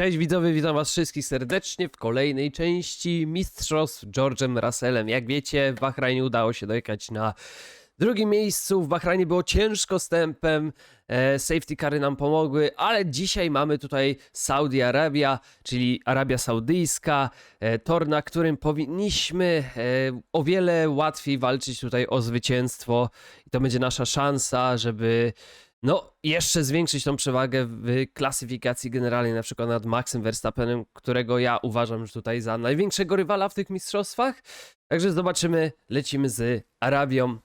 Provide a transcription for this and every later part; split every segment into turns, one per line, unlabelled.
Cześć widzowie, witam was wszystkich serdecznie w kolejnej części Mistrzostw George'em Russellem. Jak wiecie, w Bahrajnie udało się dojechać na drugim miejscu. W Bahrajnie było ciężko z tempem, e, safety cary nam pomogły, ale dzisiaj mamy tutaj Saudi Arabia, czyli Arabia Saudyjska, e, tor, na którym powinniśmy e, o wiele łatwiej walczyć tutaj o zwycięstwo i to będzie nasza szansa, żeby no, jeszcze zwiększyć tą przewagę w klasyfikacji generalnej, na przykład nad Maxem Verstappenem, którego ja uważam już tutaj za największego rywala w tych mistrzostwach. Także zobaczymy, lecimy z Arabią.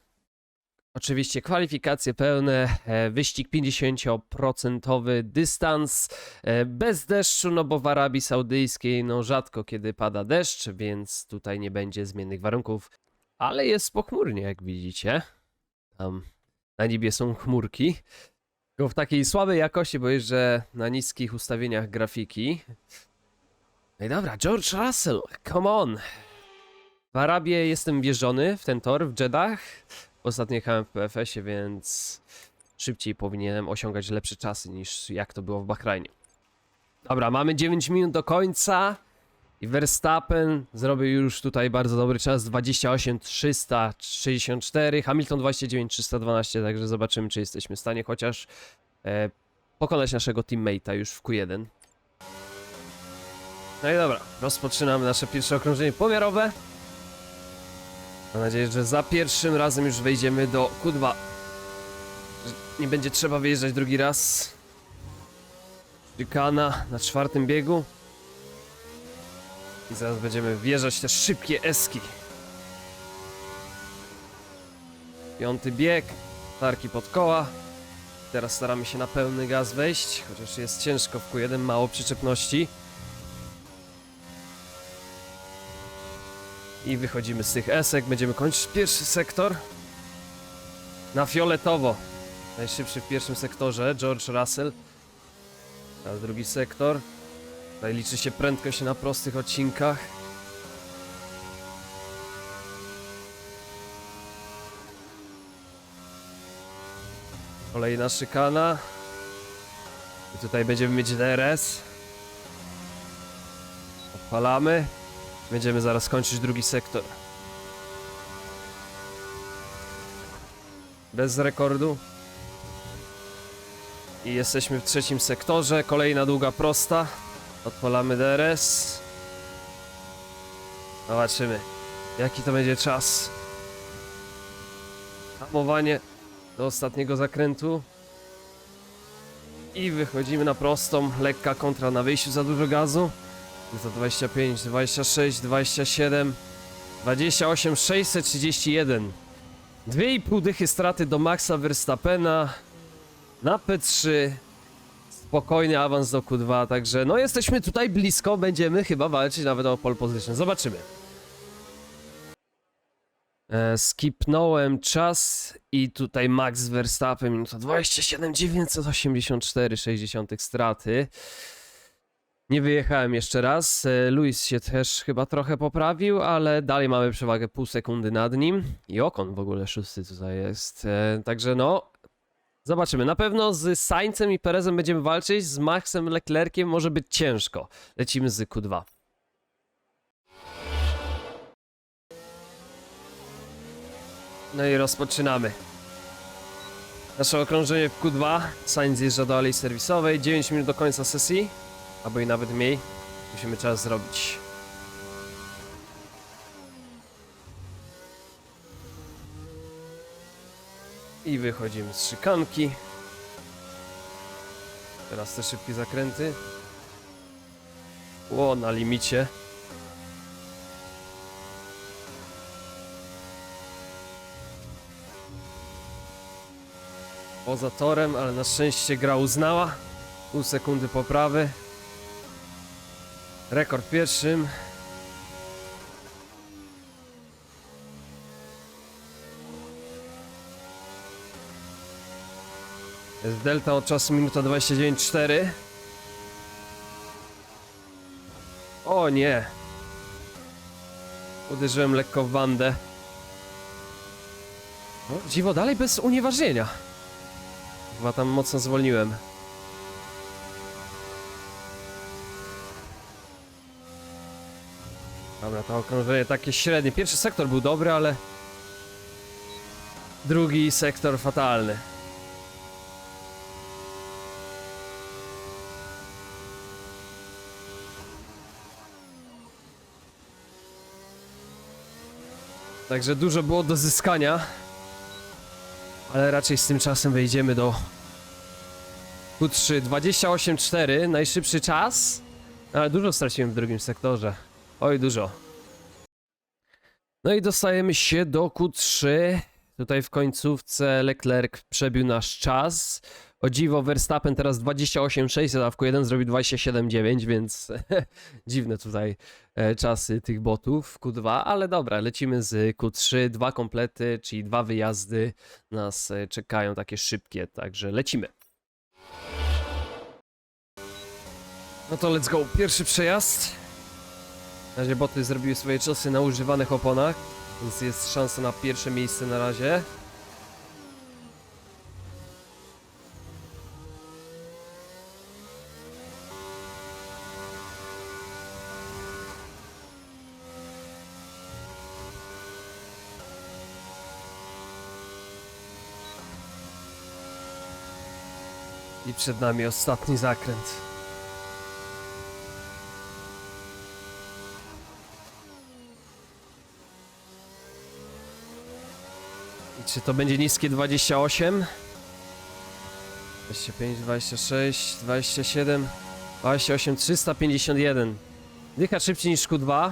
Oczywiście kwalifikacje pełne, e, wyścig 50% dystans, e, bez deszczu, no bo w Arabii Saudyjskiej no rzadko kiedy pada deszcz, więc tutaj nie będzie zmiennych warunków, ale jest pochmurnie jak widzicie. Tam na niebie są chmurki. Tylko w takiej słabej jakości, bo jeżdżę na niskich ustawieniach grafiki. No i dobra, George Russell, come on. W Arabię jestem wjeżdżony w ten tor w Jeddah. Ostatnio jechałem w PFS-ie, więc szybciej powinienem osiągać lepsze czasy niż jak to było w Bahrajnie. Dobra, mamy 9 minut do końca. I Verstappen zrobił już tutaj bardzo dobry czas 28 364, Hamilton 29 312, także zobaczymy czy jesteśmy w stanie chociaż e, pokonać naszego teammate'a już w Q1. No i dobra, rozpoczynamy nasze pierwsze okrążenie pomiarowe. Mam nadzieję, że za pierwszym razem już wejdziemy do Q2. Że nie będzie trzeba wyjeżdżać drugi raz. Szykana na czwartym biegu. I zaraz będziemy wjeżdżać te szybkie eski. Piąty bieg, tarki pod koła. Teraz staramy się na pełny gaz wejść, chociaż jest ciężko w Q1, mało przyczepności. I wychodzimy z tych esek, będziemy kończyć pierwszy sektor. Na fioletowo. Najszybszy w pierwszym sektorze, George Russell. Teraz drugi sektor. Tutaj liczy się prędkość na prostych odcinkach. Kolejna szykana. I tutaj będziemy mieć DRS. Odpalamy. Będziemy zaraz kończyć drugi sektor. Bez rekordu. I jesteśmy w trzecim sektorze. Kolejna długa prosta. Odpalamy DRS. Zobaczymy, jaki to będzie czas. Hamowanie do ostatniego zakrętu. I wychodzimy na prostą. Lekka kontra na wyjściu za dużo gazu. Za 25, 26, 27, 28, 631. 2,5 dychy straty do Maxa Verstappena na P3 spokojny awans do Q2, także no jesteśmy tutaj blisko, będziemy chyba walczyć nawet o pole position. Zobaczymy. E, skipnąłem czas i tutaj Max Verstappen minuta 27 984 60 straty. Nie wyjechałem jeszcze raz. E, Luis się też chyba trochę poprawił, ale dalej mamy przewagę pół sekundy nad nim. I Okon w ogóle szósty tutaj jest. E, także no, Zobaczymy. Na pewno z Saincem i Perezem będziemy walczyć, z Maxem Leclerciem może być ciężko. Lecimy z Q2. No i rozpoczynamy. Nasze okrążenie w Q2. Sainz zjeżdża do alei serwisowej. 9 minut do końca sesji. Albo i nawet mniej. Musimy czas zrobić. I wychodzimy z szykanki. Teraz te szybkie zakręty. Ło, na limicie. Poza torem, ale na szczęście gra uznała. Pół sekundy poprawy. Rekord pierwszym. Jest delta od czasu minuta 29.4. O nie. Uderzyłem lekko w bandę. O, dziwo, dalej bez unieważnienia. Chyba tam mocno zwolniłem. Dobra, to okrążenie takie średnie. Pierwszy sektor był dobry, ale... Drugi sektor fatalny. Także dużo było do zyskania. Ale raczej z tym czasem wejdziemy do Q3 28.4, najszybszy czas. Ale dużo straciłem w drugim sektorze. Oj, dużo. No i dostajemy się do Q3. Tutaj w końcówce Leclerc przebił nasz czas. O dziwo, Verstappen teraz 28.6, a w Q1 zrobił 27.9, więc dziwne tutaj e, czasy tych botów w Q2, ale dobra, lecimy z Q3, dwa komplety, czyli dwa wyjazdy nas e, czekają takie szybkie, także lecimy. No to let's go, pierwszy przejazd. Na razie boty zrobiły swoje czasy na używanych oponach, więc jest szansa na pierwsze miejsce na razie. I przed nami ostatni zakręt. I czy to będzie niskie 28? 25, 26, 27, 28, 351. Dycha szybciej niż Q2.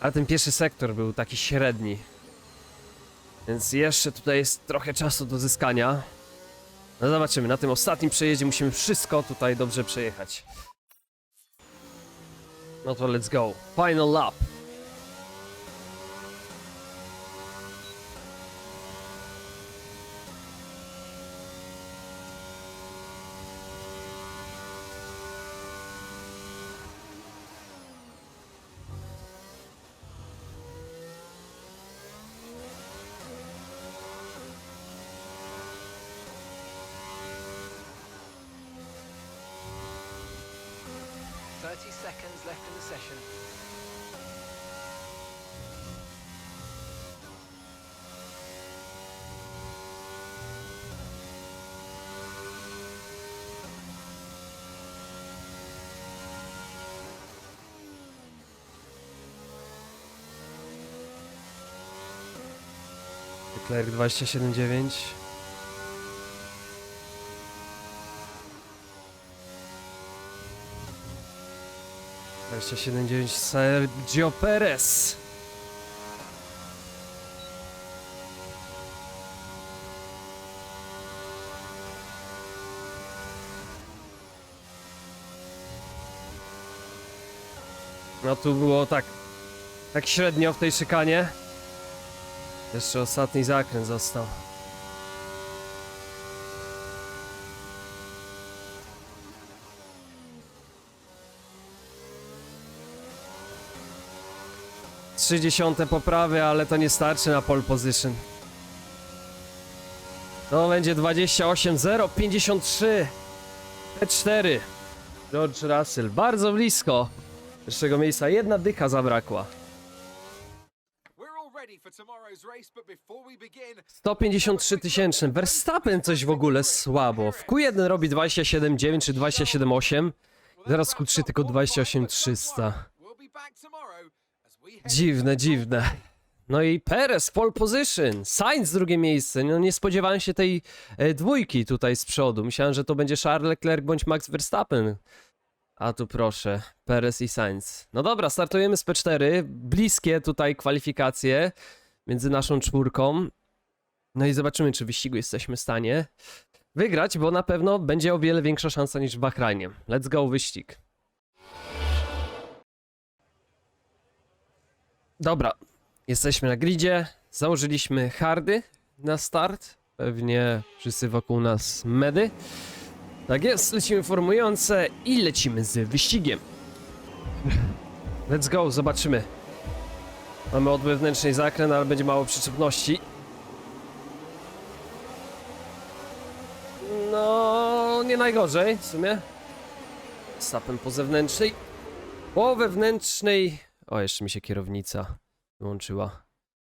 Ale ten pierwszy sektor był taki średni. Więc jeszcze tutaj jest trochę czasu do zyskania. No zobaczymy, na tym ostatnim przejeździe musimy wszystko tutaj dobrze przejechać. No to let's go. Final lap.
Thirty seconds left in the session.
Leclerc 27.9. Dwadzieścia siedem dziewięć Sergio Perez. No tu było tak, tak średnio w tej szykanie. Jeszcze ostatni zakręt został. Trzydziesiąte poprawy, ale to nie starczy na pole position. To będzie 28-0, 53 P4 George Russell, bardzo blisko pierwszego miejsca, jedna dycha zabrakła.
We're all ready for tomorrow's race, but before we begin,
153 tysięczny. Verstappen coś w ogóle słabo. W Q1 robi 27,9 czy 27,8. Zaraz w Q3 tylko 28,300. Dziwne, dziwne. No i Perez, pole position. Sainz drugie miejsce. No nie spodziewałem się tej e, dwójki tutaj z przodu. Myślałem, że to będzie Charles Leclerc bądź Max Verstappen. A tu proszę, Perez i Sainz. No dobra, startujemy z P4. Bliskie tutaj kwalifikacje między naszą czwórką. No i zobaczymy, czy w wyścigu jesteśmy w stanie wygrać, bo na pewno będzie o wiele większa szansa niż w Bahrajnie. Let's go, wyścig. Dobra, jesteśmy na gridzie. Założyliśmy hardy na start. Pewnie wszyscy wokół nas medy. Tak jest, lecimy formujące i lecimy z wyścigiem. Let's go, zobaczymy. Mamy od wewnętrznej zakręt, ale będzie mało przyczepności. No, nie najgorzej w sumie. Stapem po zewnętrznej. Po wewnętrznej O, jeszcze mi się kierownica wyłączyła.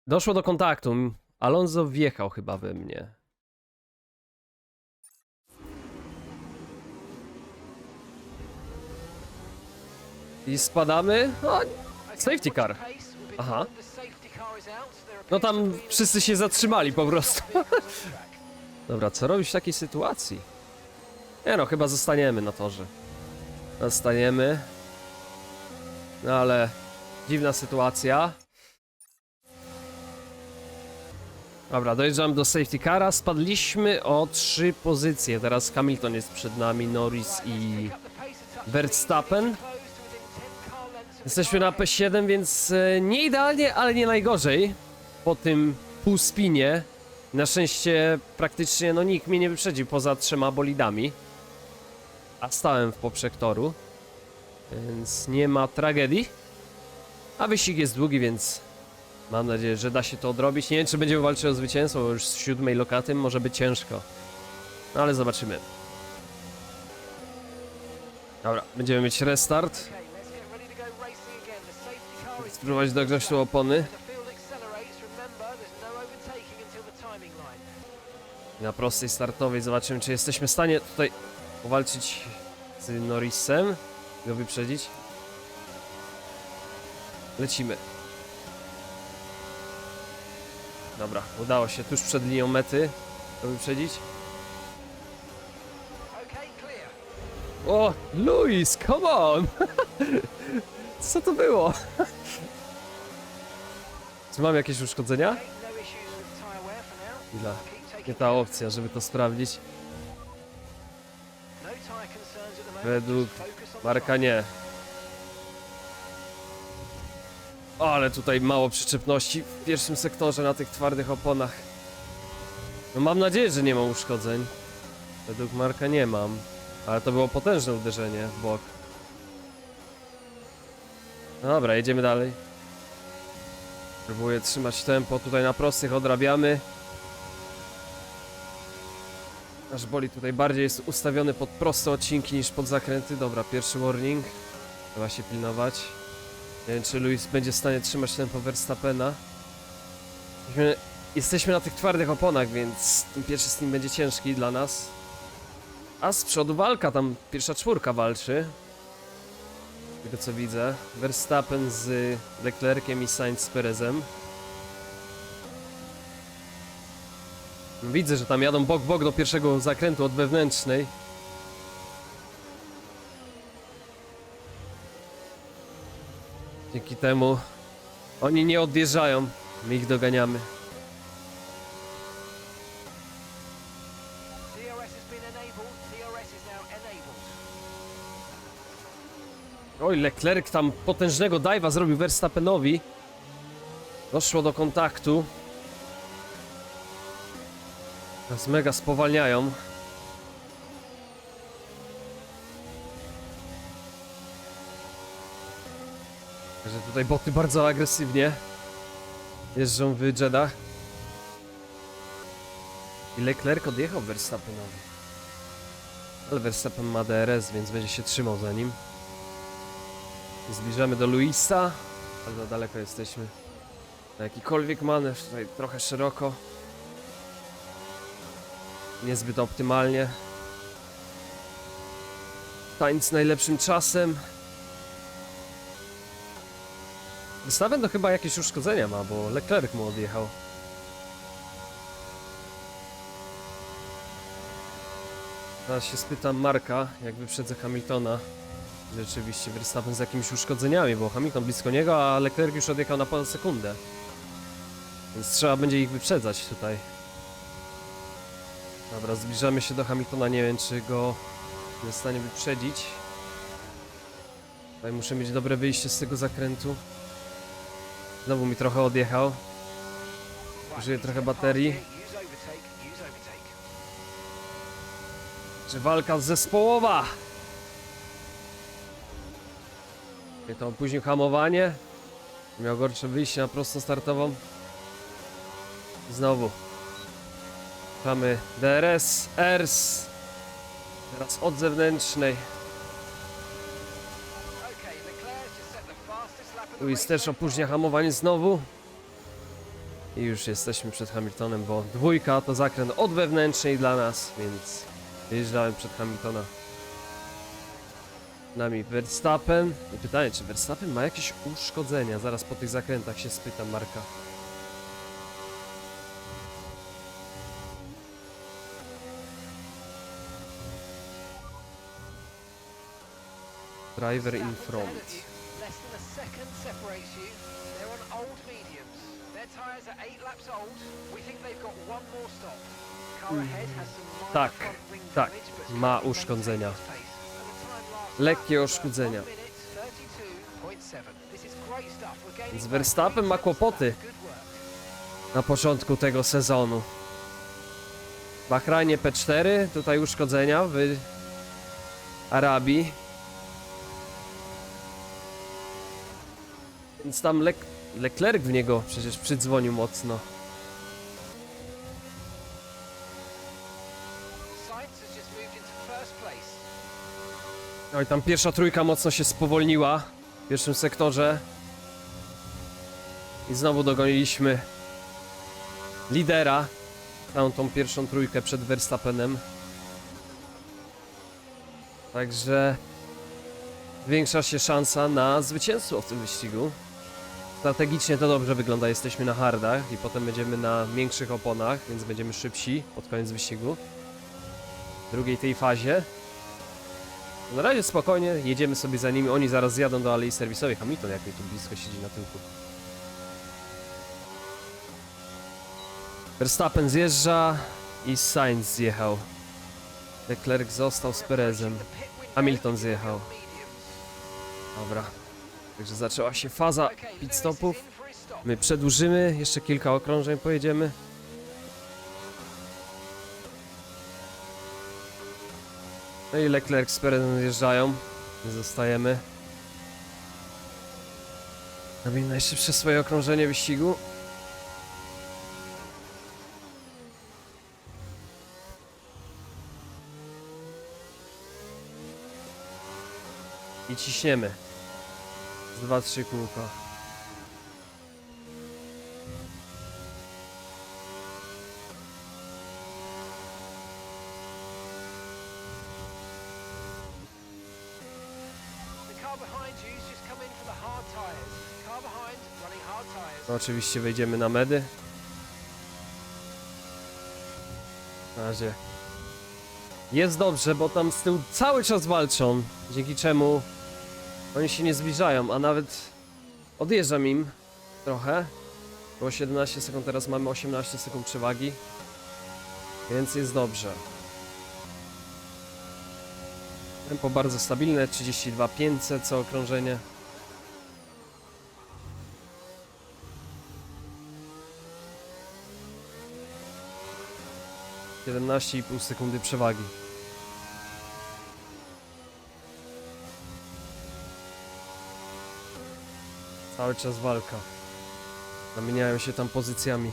Doszło do kontaktu. Alonso wjechał chyba we mnie. I spadamy. O, Safety car. Aha. No tam wszyscy się zatrzymali po prostu. Dobra, co robić w takiej sytuacji? Nie no, chyba zostaniemy na torze. Zostaniemy. No ale dziwna sytuacja. Dobra, dojeżdżamy do safety cara. Spadliśmy o trzy pozycje. Teraz Hamilton jest przed nami, Norris i Verstappen. Jesteśmy na P7, więc e, nie idealnie, ale nie najgorzej. Po tym półspinie. Na szczęście praktycznie no nikt mnie nie wyprzedził poza trzema bolidami. A stałem w poprzek toru. Więc nie ma tragedii. A wyścig jest długi, więc mam nadzieję, że da się to odrobić. Nie wiem, czy będziemy walczyć o zwycięstwo, bo już z siódmej lokaty może być ciężko. No ale zobaczymy. Dobra, będziemy mieć restart. Spróbować dogrzać tu opony. Na prostej startowej zobaczymy, czy jesteśmy w stanie tutaj powalczyć z Norrisem. Go wyprzedzić. Lecimy. Dobra, udało się tuż przed linią mety go wyprzedzić. O, Luis, come on! Co to było? Czy mam jakieś uszkodzenia? Chwila. Nie ta opcja, żeby to sprawdzić. Według Marka nie. Ale tutaj mało przyczepności w pierwszym sektorze na tych twardych oponach. No mam nadzieję, że nie mam uszkodzeń. Według Marka nie mam. Ale to było potężne uderzenie w bok. No dobra, jedziemy dalej. Próbuję trzymać tempo. Tutaj na prostych odrabiamy. Nasz boli tutaj bardziej jest ustawiony pod proste odcinki niż pod zakręty. Dobra, pierwszy warning. Trzeba się pilnować. Nie wiem, czy Luis będzie w stanie trzymać tempo Verstappena. Jesteśmy, jesteśmy na tych twardych oponach, więc ten pierwszy stint będzie ciężki dla nas. A z przodu walka, tam pierwsza czwórka walczy. Z tego co widzę. Verstappen z Leclerciem i Sainz z Perezem. Widzę, że tam jadą bok bok do pierwszego zakrętu od wewnętrznej. Dzięki temu oni nie odjeżdżają. My ich doganiamy. Oj, Leclerc tam potężnego dive'a zrobił Verstappenowi. Doszło do kontaktu. Teraz mega spowalniają. Że tutaj boty bardzo agresywnie jeżdżą w Jeddah. I Leclerc odjechał Verstappenowi. Ale Verstappen ma DRS, więc będzie się trzymał za nim. Zbliżamy do Luisa, ale za daleko jesteśmy. Na jakikolwiek manewr, tutaj trochę szeroko. Niezbyt optymalnie. Tańc najlepszym czasem. Wystawiam to chyba jakieś uszkodzenia ma, bo Leclerc mu odjechał. Teraz się spytam Marka, jak wyprzedzę Hamiltona. Rzeczywiście Verstappen z jakimiś uszkodzeniami, bo Hamilton blisko niego, a Leclerc już odjechał na ponad sekundę. Więc trzeba będzie ich wyprzedzać tutaj. Dobra, zbliżamy się do Hamiltona, nie wiem czy go jest w stanie wyprzedzić. Tutaj muszę mieć dobre wyjście z tego zakrętu. Znowu mi trochę odjechał. Użyję trochę baterii. Czy walka zespołowa? Mnie to opóźnił hamowanie. Miał gorsze wyjście na prostą startową. Znowu. Mamy DRS, ERS. Teraz od zewnętrznej. Lewis też opóźnia hamowanie znowu. I już jesteśmy przed Hamiltonem, bo dwójka to zakręt od wewnętrznej dla nas, więc wyjeżdżałem przed Hamiltona. Nami Verstappen. I pytanie, czy Verstappen ma jakieś uszkodzenia? Zaraz po tych zakrętach się spytam Marka. Driver in front.
Is great stuff. We're gaining
Więc
by
Verstappen ma kłopoty. na początku tego sezonu. Bahrajnie P4, tutaj uszkodzenia w Arabii. Więc tam Le Leclerc w niego przecież przydzwonił mocno.
Place.
No tam pierwsza trójka mocno się spowolniła w pierwszym sektorze. I znowu dogoniliśmy lidera. Całą tą pierwszą trójkę przed Verstappenem. Także zwiększa się szansa na zwycięstwo w tym wyścigu. Strategicznie to dobrze wygląda, jesteśmy na hardach i potem będziemy na większych oponach, więc będziemy szybsi pod koniec wyścigu. W drugiej tej fazie. Na razie spokojnie, jedziemy sobie za nimi. Oni zaraz zjadą do alei serwisowej. Hamilton jak mi tu blisko siedzi na tyłku. Verstappen zjeżdża i Sainz zjechał. Leclerc został z Perezem. Hamilton zjechał. Dobra. Także zaczęła się faza pit stopów. My przedłużymy, jeszcze kilka okrążeń pojedziemy. No i Leclerc z Perezem zjeżdżają. My zostajemy. Robimy najszybsze swoje okrążenie wyścigu. I ciśniemy. Dwa, trzy kółka. No, oczywiście wejdziemy na medy. Na razie jest dobrze, bo tam z tyłu cały czas walczą, dzięki czemu oni się nie zbliżają, a nawet odjeżdżam im trochę. Było 17 sekund, teraz mamy 18 sekund przewagi, więc jest dobrze. Tempo bardzo stabilne, 32 500 co okrążenie. 17,5 sekundy przewagi. Cały czas walka. Zamieniają się tam pozycjami.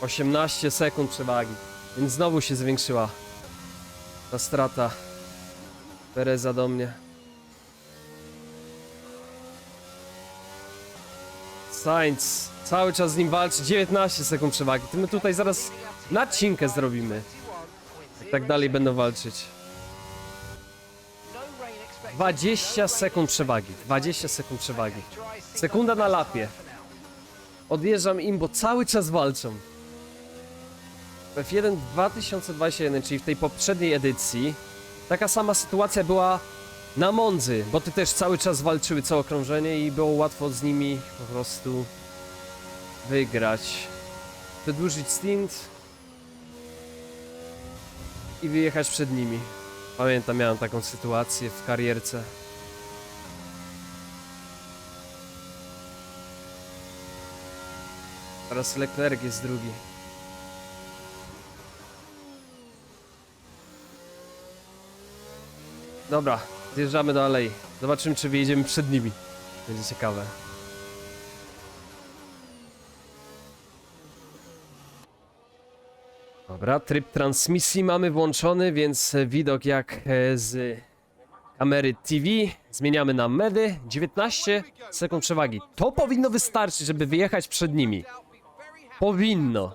Osiemnaście sekund przewagi. Więc znowu się zwiększyła ta strata Pereza do mnie. Sainz cały czas z nim walczy, 19 sekund przewagi. To my tutaj zaraz nacinkę zrobimy. Jak tak dalej będą walczyć. 20 sekund przewagi, 20 sekund przewagi. Sekunda na lapie. Odjeżdżam im, bo cały czas walczą. W F1 2021, czyli w tej poprzedniej edycji, taka sama sytuacja była na Mondzy, bo ty też cały czas walczyły całe okrążenie i było łatwo z nimi po prostu wygrać. Przedłużyć stint i wyjechać przed nimi. Pamiętam, miałem taką sytuację w karierce. Teraz Leclerc jest drugi. Dobra, zjeżdżamy do alei. Zobaczymy, czy wyjedziemy przed nimi. Będzie ciekawe. Dobra. Tryb transmisji mamy włączony, więc widok jak e, z kamery TV. Zmieniamy na medy. 19 sekund przewagi. To powinno wystarczyć, żeby wyjechać przed nimi. Powinno.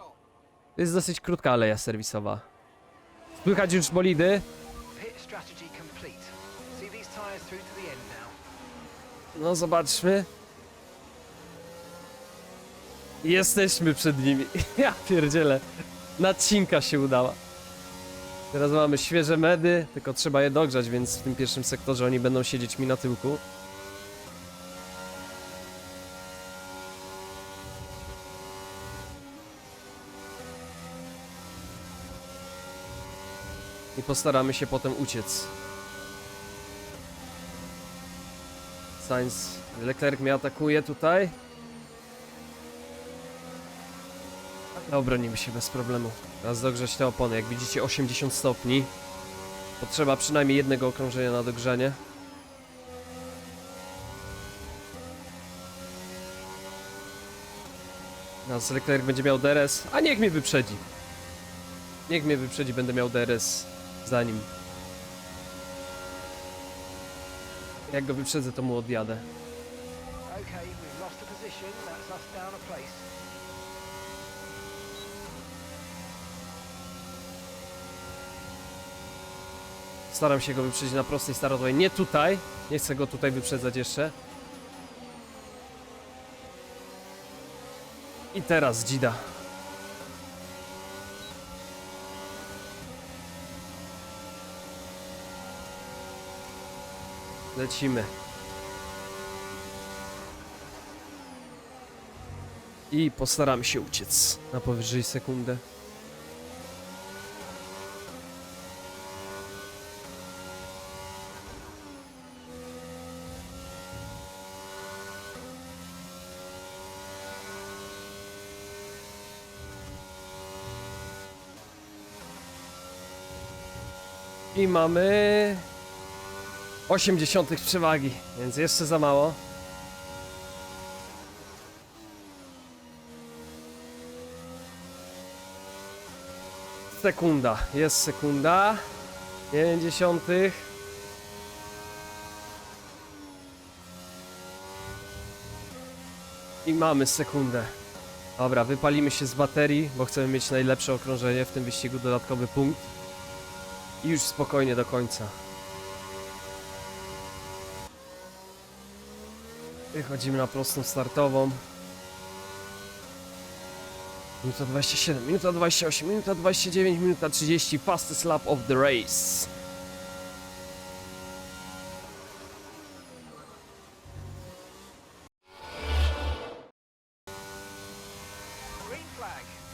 To jest dosyć krótka aleja serwisowa. Słychać już bolidy. No zobaczmy. Jesteśmy przed nimi. Ja pierdzielę. Nacinka się udała. Teraz mamy świeże medy, tylko trzeba je dogrzać, więc w tym pierwszym sektorze oni będą siedzieć mi na tyłku. I postaramy się potem uciec. Sainz, Leclerc mnie atakuje tutaj. Ale obronimy się bez problemu. Teraz dogrzać te opony. Jak widzicie 80 stopni. Potrzeba przynajmniej jednego okrążenia na dogrzanie. Teraz Leclerc będzie miał DRS, a niech mnie wyprzedzi. Niech mnie wyprzedzi, będę miał DRS za nim. Jak go wyprzedzę, to mu odjadę.
Okay, we've lost a position. That's us down a place.
Staram się go wyprzedzić na prostej startowej. Nie tutaj. Nie chcę go tutaj wyprzedzać jeszcze. I teraz Dzida. Lecimy. I postaramy się uciec na powyżej sekundę. I mamy 80 przewagi, więc jeszcze za mało. Sekunda, jest sekunda. 90. I mamy sekundę. Dobra, wypalimy się z baterii, bo chcemy mieć najlepsze okrążenie w tym wyścigu, dodatkowy punkt. Już spokojnie do końca. Wychodzimy na prostą startową. Minuta 27, minuta 28, minuta 29, minuta 30, fastest lap of the race.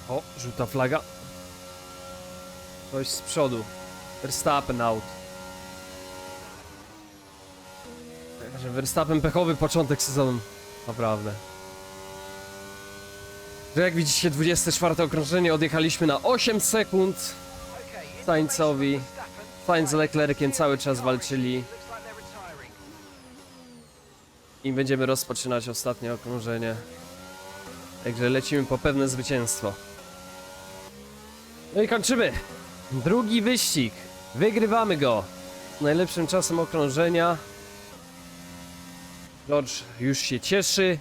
O, żółta flaga. Ktoś z przodu. Verstappen out. Także Verstappen pechowy początek sezonu. Naprawdę. Że jak widzicie, 24 okrążenie odjechaliśmy na 8 sekund. Sainzowi. Sainz z Leclerciem cały czas walczyli. I będziemy rozpoczynać ostatnie okrążenie. Także lecimy po pewne zwycięstwo. No i kończymy. Drugi wyścig. Wygrywamy go. Z najlepszym czasem okrążenia. George już się cieszy.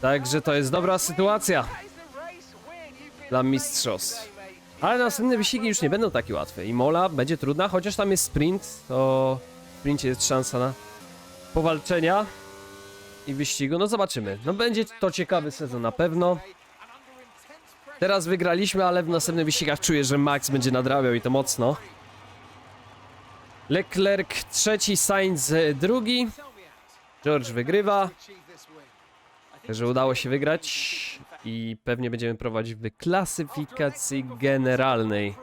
Także to jest dobra sytuacja dla mistrzostw. Ale następne wyścigi już nie będą takie łatwe. I Mola będzie trudna, chociaż tam jest sprint, to w sprincie jest szansa na powalczenia i wyścigu. No zobaczymy. No będzie to ciekawy sezon na pewno. Teraz wygraliśmy, ale w następnych wyścigach czuję, że Max będzie nadrabiał i to mocno. Leclerc trzeci, Sainz drugi. George wygrywa. Także udało się wygrać i pewnie będziemy prowadzić w klasyfikacji generalnej.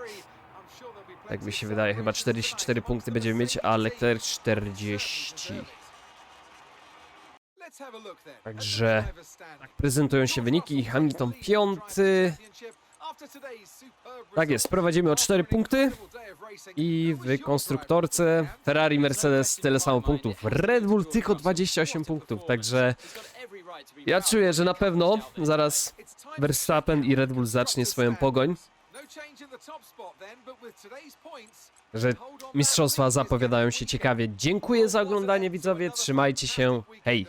Tak mi się wydaje, chyba 44 punkty będziemy mieć, a Leclerc 40. Także tak prezentują się wyniki. Hamilton piąty. Tak jest, prowadzimy o 4 punkty. I w konstruktorce Ferrari, Mercedes tyle samo punktów. Red Bull tylko 28 punktów, także ja czuję, że na pewno zaraz Verstappen i Red Bull zacznie swoją pogoń. że mistrzostwa zapowiadają się ciekawie. Dziękuję za oglądanie widzowie, trzymajcie się, hej!